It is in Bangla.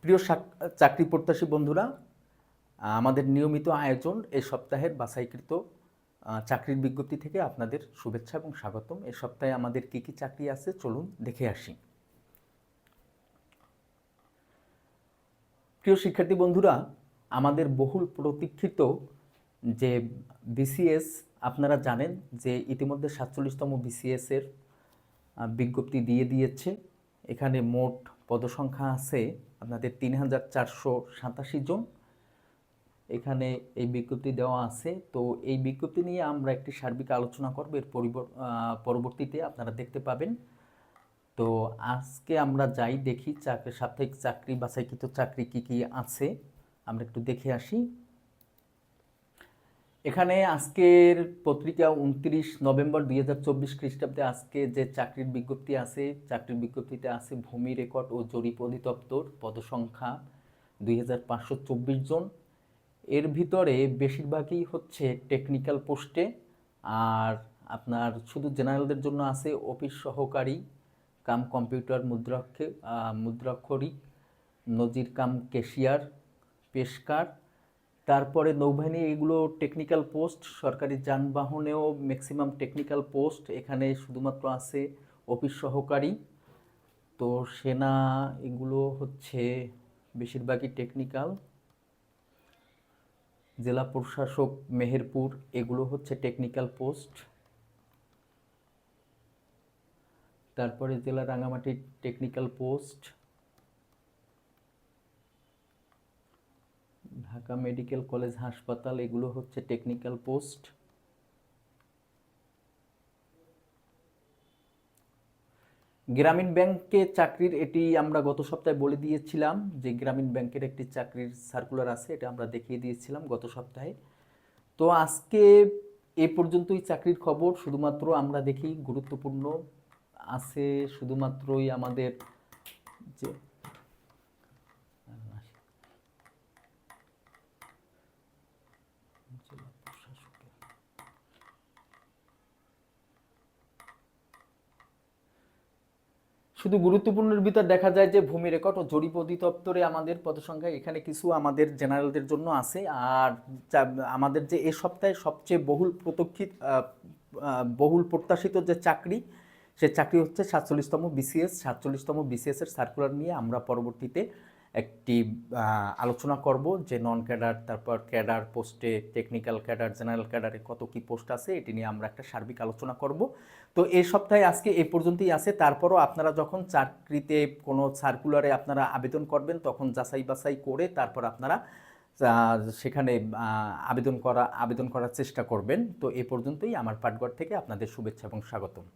প্রিয় চাক- চাকরি প্রত্যাশী বন্ধুরা, আমাদের নিয়মিত আয়োজন এই সপ্তাহের বাছাইকৃত চাকরির বিজ্ঞপ্তি থেকে আপনাদের শুভেচ্ছা এবং স্বাগতম। এ সপ্তাহে আমাদের কি কি চাকরি আছে চলুন দেখে আসি। প্রিয় শিক্ষার্থী বন্ধুরা, আমাদের বহুল প্রতীক্ষিত যে বিসিএস, আপনারা জানেন যে ইতিমধ্যে সাতচল্লিশতম বিসিএসের বিজ্ঞপ্তি দিয়ে দিয়েছে। এখানে মোট পদসংখ্যা আছে আপনাদের তিন হাজার চারশো সাতাশি জন। এখানে এই বিজ্ঞপ্তি দেওয়া আছে। তো এই বিজ্ঞপ্তি নিয়ে আমরা একটি সার্বিক আলোচনা করব। এর পরিবর- পরবর্তীতে আপনারা দেখতে পাবেন। তো আজকে আমরা যাই দেখি চাকরি সাপ্তাহিক চাকরি, বাছাইকৃত চাকরি কি কি আছে। আমরা একটু দেখে আসি। এখানে আজকের পত্রিকা উনত্রিশ নভেম্বর দুই হাজার চব্বিশ খ্রিস্টাব্দে আজকে যে চাকরির বিজ্ঞপ্তি আছে, চাকরির বিজ্ঞপ্তিতে আছে ভূমি রেকর্ড ও জরিপ অধিদপ্তর পদসংখ্যা দুই হাজার পাঁচশো চব্বিশ জন। এর ভিতরে বেশিরভাগই হচ্ছে টেকনিক্যাল পোস্টে আর আপনার শুধু জেনারেলদের জন্য আছে অফিস সহকারী, কাম কম্পিউটার মুদ্রাক্ষে মুদ্রাক্ষরিক, নজির কাম কেশিয়ার পেশকার তারপরে নৌবাহিনী এগুলো টেকনিক্যাল পোস্ট সরকারি যানবাহনেও ম্যাক্সিমাম টেকনিক্যাল পোস্ট এখানে শুধুমাত্র আছে অফিস সহকারী। তো সেনা এগুলো হচ্ছে বেশিরভাগই টেকনিক্যাল জেলা প্রশাসক মেহেরপুর, এগুলো হচ্ছে টেকনিক্যাল পোস্ট তারপরে জেলা Rangamati technical post Dhaka medical college হাসপাতাল, এগুলো হচ্ছে টেকনিক্যাল পোস্ট গ্রামীণ ব্যাংকে চাকরির, এটি আমরা গত সপ্তাহে বলে দিয়েছিলাম যে গ্রামীণ ব্যাংকের একটি চাকরির সার্কুলার আছে, এটা আমরা দেখিয়ে দিয়েছিলাম গত সপ্তাহে। তো আজকে এ পর্যন্তই চাকরির খবর, শুধুমাত্র আমরা দেখি গুরুত্বপূর্ণ আছে, শুধুমাত্রই আমাদের যে শুধু গুরুত্বপূর্ণের ভিতর দেখা যায় যে ভূমি রেকর্ড ও জরিপ অধিদপ্তরে আমাদের পদসংখ্যা এখানে কিছু আমাদের জেনারেলদের জন্য আছে। আর আমাদের যে এ সপ্তাহে সবচেয়ে বহুল আহ, বহুল প্রত্যাশিত যে চাকরি সে চাকরি হচ্ছে সাতচল্লিশতম বিসিএস সাতচল্লিশতম বিসিএস এর সার্কুলার নিয়ে আমরা পরবর্তীতে একটি আলোচনা করব যে নন ক্যাডার তারপর ক্যাডার পোস্টে টেকনিক্যাল ক্যাডার জেনারেল ক্যাডারে কত কি পোস্ট আছে, এটি নিয়ে আমরা একটা সার্বিক আলোচনা করব। তো এই সপ্তাহে আজকে এই পর্যন্তই আছে। তারপরও আপনারা যখন চাকরিতে কোনো সার্কুলারে আপনারা আবেদন করবেন, তখন যাচাই বাছাই করে তারপর আপনারা সেখানে আবেদন করা, আবেদন করার চেষ্টা করবেন। তো এ পর্যন্তই। আমার পাঠঘর থেকে আপনাদের শুভেচ্ছা এবং স্বাগতম।